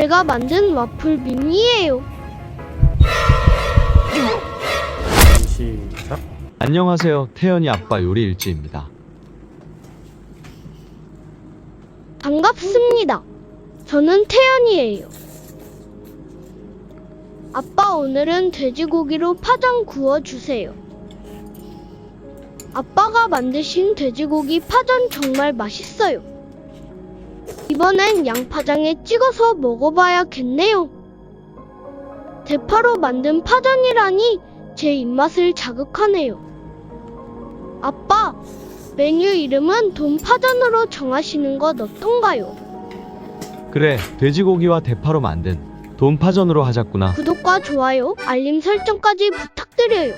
제가 만든 와플 밈이에요. 시작. 안녕하세요. 태연이 아빠 요리 일지입니다. 반갑습니다. 저는 태연이에요. 아빠 오늘은 돼지고기로 파전 구워주세요. 아빠가 만드신 돼지고기 파전 정말 맛있어요. 이번엔 양파장에 찍어서 먹어봐야겠네요. 대파로 만든 파전이라니 제 입맛을 자극하네요. 아빠, 메뉴 이름은 돈파전으로 정하시는 것 어떤가요? 그래, 돼지고기와 대파로 만든 돈파전으로 하자꾸나. 구독과 좋아요, 알림 설정까지 부탁드려요.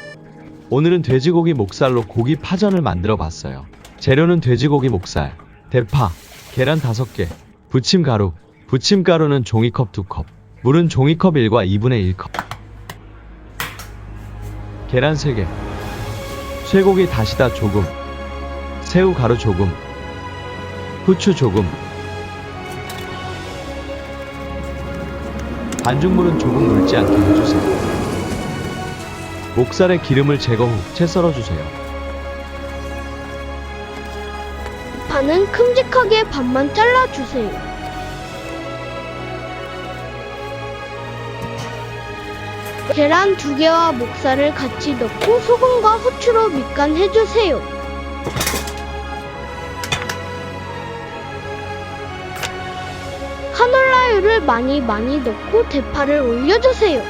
오늘은 돼지고기 목살로 고기 파전을 만들어 봤어요. 재료는 돼지고기 목살, 대파, 계란 5개, 부침가루, 부침가루는 종이컵 2컵, 물은 종이컵 1과 2분의 1컵, 계란 3개, 쇠고기 다시다 조금, 새우 가루 조금, 후추 조금, 반죽물은 조금 묽지 않게 해주세요. 목살의 기름을 제거 후 채 썰어주세요. 파는 큼직하게 반만 잘라주세요. 계란 두 개와 목살을 같이 넣고 소금과 후추로 밑간해주세요. 카놀라유를 많이 많이 넣고 대파를 올려주세요.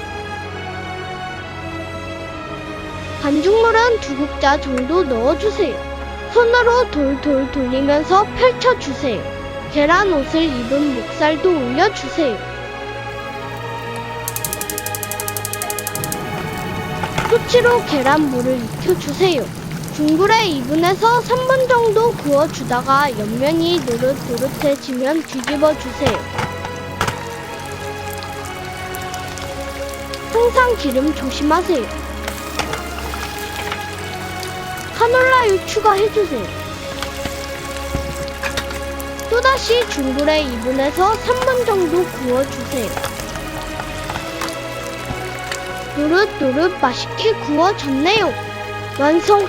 반죽물은 두 국자 정도 넣어주세요. 손으로 돌돌 돌리면서 펼쳐주세요. 계란 옷을 입은 목살도 올려주세요. 토치로 계란 물을 익혀주세요. 중불에 2분에서 3분 정도 구워주다가 옆면이 노릇노릇해지면 뒤집어주세요. 항상 기름 조심하세요. 카놀라유 추가해주세요. 또다시 중불에 2분에서 3분 정도 구워주세요. 노릇노릇 맛있게 구워졌네요. 완성!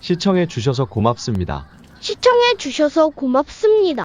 시청해 주셔서 고맙습니다. 시청해 주셔서 고맙습니다.